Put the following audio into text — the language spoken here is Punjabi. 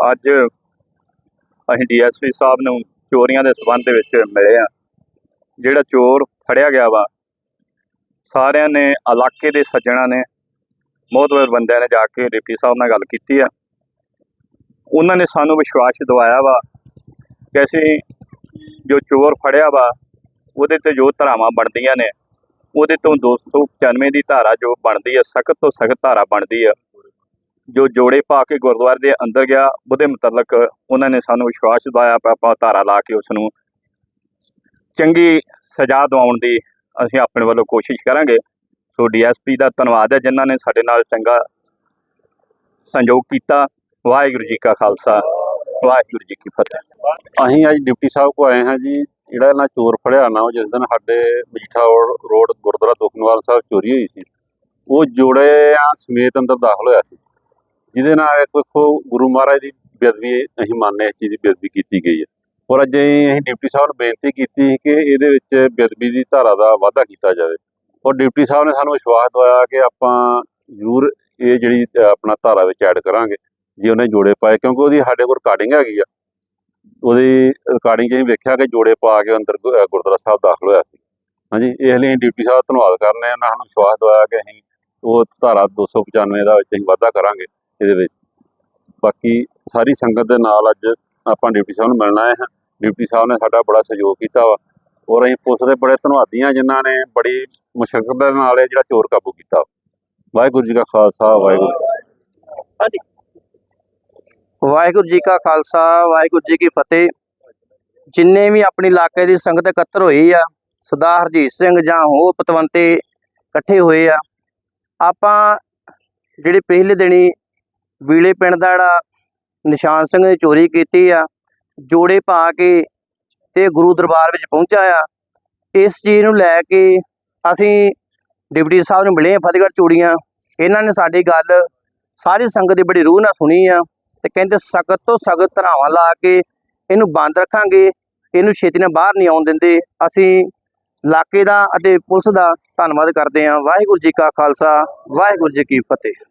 ਅੱਜ ਅਸੀਂ ਡੀਐਸਪੀ ਸਾਹਿਬ ਨੂੰ ਚੋਰੀਆਂ ਦੇ ਸਬੰਧ ਦੇ ਵਿੱਚ ਮਿਲੇ ਆ ਜਿਹੜਾ ਚੋਰ ਫੜਿਆ ਗਿਆ ਵਾ, ਸਾਰਿਆਂ ਨੇ ਇਲਾਕੇ ਦੇ ਸੱਜਣਾ ਨੇ ਮੋਹਤਵਰ ਬੰਦਿਆਂ ਨੇ ਜਾ ਕੇ ਡਿਪਟੀ ਸਾਹਿਬ ਨਾਲ ਗੱਲ ਕੀਤੀ ਆ। ਉਹਨਾਂ ਨੇ ਸਾਨੂੰ ਵਿਸ਼ਵਾਸ ਦਿਵਾਇਆ ਵਾ ਕਿ ਅਸੀਂ ਜੋ ਚੋਰ ਫੜਿਆ ਵਾ, ਉਹਦੇ ਤੇ ਜੋ ਧਾਰਾਵਾਂ ਬਣਦੀਆਂ ਨੇ, ਉਹਦੇ ਤੋਂ 295 ਦੀ ਧਾਰਾ ਜੋ ਬਣਦੀ ਹੈ ਸਖਤ ਤੋਂ ਸਖਤ ਧਾਰਾ ਬਣਦੀ ਹੈ ਜੋ ਜੋੜੇ ਪਾ ਕੇ ਗੁਰਦੁਆਰੇ ਦੇ ਅੰਦਰ ਗਿਆ, ਉਹਦੇ ਮੁਤਲਕ ਉਹਨਾਂ ਨੇ ਸਾਨੂੰ ਵਿਸ਼ਵਾਸ ਦਿਵਾਇਆ ਆਪਾਂ ਧਾਰਾ ਲਾ ਕੇ ਉਸ ਨੂੰ ਚੰਗੀ ਸਜ਼ਾ ਦਿਵਾਉਣ ਦੀ ਅਸੀਂ ਆਪਣੇ ਵੱਲੋਂ ਕੋਸ਼ਿਸ਼ ਕਰਾਂਗੇ। ਸੋ ਡੀਐਸਪੀ ਦਾ ਧੰਨਵਾਦ ਹੈ ਜਿਨ੍ਹਾਂ ਨੇ ਸਾਡੇ ਨਾਲ ਚੰਗਾ ਸੰਯੋਗ ਕੀਤਾ। ਵਾਹਿਗੁਰੂ ਜੀ ਕਾ ਖਾਲਸਾ, ਵਾਹਿਗੁਰੂ ਜੀ ਕੀ ਫਤਿਹ। ਅਸੀਂ ਅੱਜ ਡਿਪਟੀ ਸਾਹਿਬ ਕੋ ਆਏ ਹਾਂ ਜੀ। ਜਿਹੜਾ ਇਹਨਾਂ ਚੋਰ ਫੜਿਆ ਨਾ, ਉਹ ਜਿਸ ਦਿਨ ਸਾਡੇ ਮਜੀਠਾ ਰੋਡ- ਰੋਡ ਗੁਰਦੁਆਰਾ ਦੁਖਨਵਾਲ ਸਾਹਿਬ ਚੋਰੀ ਹੋਈ ਸੀ, ਉਹ ਜੋੜਿਆਂ ਸਮੇਤ ਅੰਦਰ ਦਾਖਲ ਹੋਇਆ ਸੀ। ਜਿਹਦੇ ਨਾਲ ਦੇਖੋ ਗੁਰੂ ਮਹਾਰਾਜ ਦੀ ਬੇਅਦਬੀ ਅਸੀਂ ਮੰਨਦੇ ਹਾਂ, ਇਸ ਚੀਜ਼ ਦੀ ਬੇਅਦਬੀ ਕੀਤੀ ਗਈ ਹੈ। ਔਰ ਅੱਜ ਅਸੀਂ ਅਸੀਂ ਡਿਪਟੀ ਸਾਹਿਬ ਨੂੰ ਬੇਨਤੀ ਕੀਤੀ ਸੀ ਕਿ ਇਹਦੇ ਵਿੱਚ ਬੇਅਦਬੀ ਦੀ ਧਾਰਾ ਦਾ ਵਾਧਾ ਕੀਤਾ ਜਾਵੇ। ਔਰ ਡਿਪਟੀ ਸਾਹਿਬ ਨੇ ਸਾਨੂੰ ਵਿਸ਼ਵਾਸ ਦਵਾਇਆ ਕਿ ਆਪਾਂ ਜ਼ਰੂਰ ਇਹ ਜਿਹੜੀ ਆਪਣਾ ਧਾਰਾ ਵਿੱਚ ਐਡ ਕਰਾਂਗੇ, ਜੇ ਉਹਨੇ ਜੋੜੇ ਪਾਏ, ਕਿਉਂਕਿ ਉਹਦੀ ਸਾਡੇ ਕੋਲ ਰਿਕਾਰਡਿੰਗ ਹੈਗੀ ਆ। ਉਹਦੀ ਰਿਕਾਰਡਿੰਗ 'ਚ ਅਸੀਂ ਵੇਖਿਆ ਕਿ ਜੋੜੇ ਪਾ ਕੇ ਅੰਦਰ ਗੁ- ਗੁਰਦੁਆਰਾ ਸਾਹਿਬ ਦਾਖਲ ਹੋਇਆ ਸੀ। ਹਾਂਜੀ, ਇਸ ਲਈ ਅਸੀਂ ਡਿਪਟੀ ਸਾਹਿਬ ਦਾ ਧੰਨਵਾਦ ਕਰਨੇ ਆ ਉਹਨਾਂ ਸਾਨੂੰ ਵਿਸ਼ਵਾਸ ਦਵਾਇਆ ਕਿ ਅਸੀਂ ਉਹ ਧਾਰਾ 295 ਦਾ ਵਿੱਚ ਅਸੀਂ ਵਾਧਾ ਕਰਾਂਗੇ। ਇਹਦੇ ਵਿੱਚ। ਬਾਕੀ ਸਾਰੀ ਸੰਗਤ ਦੇ ਨਾਲ ਅੱਜ ਆਪਾਂ ਡਿਪਟੀ ਸਾਹਿਬ ਨੂੰ ਮਿਲਣ ਆਏ ਹਾਂ। ਡਿਪਟੀ ਸਾਹਿਬ ਨੇ ਸਾਡਾ ਬੜਾ ਸਹਿਯੋਗ ਕੀਤਾ ਵਾ। ਔਰ ਅਸੀਂ ਪੁਲਿਸ ਦੇ ਬੜੇ ਧੰਨਵਾਦੀ ਹਾਂ ਜਿਨ੍ਹਾਂ ਨੇ ਬੜੀ ਮੁਸ਼ਕਲ ਦੇ ਨਾਲ ਇਹ ਜਿਹੜਾ ਚੋਰ ਕਾਬੂ ਕੀਤਾ। ਵਾਹਿਗੁਰੂ ਜੀ ਕਾ ਖਾਲਸਾ, ਵਾਹਿਗੁਰੂ ਜੀ ਕੀ ਵਾਹਿਗੁਰੂ ਜੀ ਕਾ ਖਾਲਸਾ, ਵਾਹਿਗੁਰੂ ਜੀ ਕੀ ਫਤਿਹ। ਜਿੰਨੇ ਵੀ ਆਪਣੀ ਇਲਾਕੇ ਦੀ ਸੰਗਤ ਇਕੱਤਰ ਹੋਈ ਆ ਸਰਦਾਰ ਹਰਜੀਤ ਸਿੰਘ ਜਾਂ ਹੋਰ ਪਤਵੰਤੇ ਇਕੱਠੇ ਹੋਏ ਆ, ਆਪਾਂ ਜਿਹੜੇ ਪਹਿਲੇ ਦਿਨੀ ਵੀਲੇ ਪਿੰਡ ਦਾ ਜਿਹੜਾ ਨਿਸ਼ਾਨ ਸਿੰਘ ਨੇ ਚੋਰੀ ਕੀਤੀ ਆ, ਜੋੜੇ ਪਾ ਕੇ ਤੇ ਗੁਰੂ ਦਰਬਾਰ ਵਿੱਚ ਪਹੁੰਚਾ ਆ। ਇਸ ਚੀਜ਼ ਨੂੰ ਲੈ ਕੇ ਅਸੀਂ ਡਿਪਟੀ ਸਾਹਿਬ ਨੂੰ ਮਿਲੇ ਫਤਿਹਗੜ੍ਹ ਚੂੜੀਆਂ। ਇਹਨਾਂ ਨੇ ਸਾਡੀ ਗੱਲ ਸਾਰੀ ਸੰਗਤ ਦੀ ਬੜੀ ਰੂਹ ਨਾਲ ਸੁਣੀ ਆ ਤੇ ਕਹਿੰਦੇ ਸਖਤ ਤੋਂ ਸਖਤ ਧਰਾਵਾਂ ਲਾ ਕੇ ਇਹਨੂੰ ਬੰਦ ਰੱਖਾਂਗੇ, ਇਹਨੂੰ ਛੇਤੀ ਨਾਲ ਬਾਹਰ ਨਹੀਂ ਆਉਣ ਦਿੰਦੇ। ਅਸੀਂ ਇਲਾਕੇ ਦਾ ਅਤੇ ਪੁਲਿਸ ਦਾ ਧੰਨਵਾਦ ਕਰਦੇ ਹਾਂ ਵਾਹਿਗੁਰੂ ਜੀ ਕਾ ਖਾਲਸਾ, ਵਾਹਿਗੁਰੂ ਜੀ ਕੀ ਫਤਿਹ।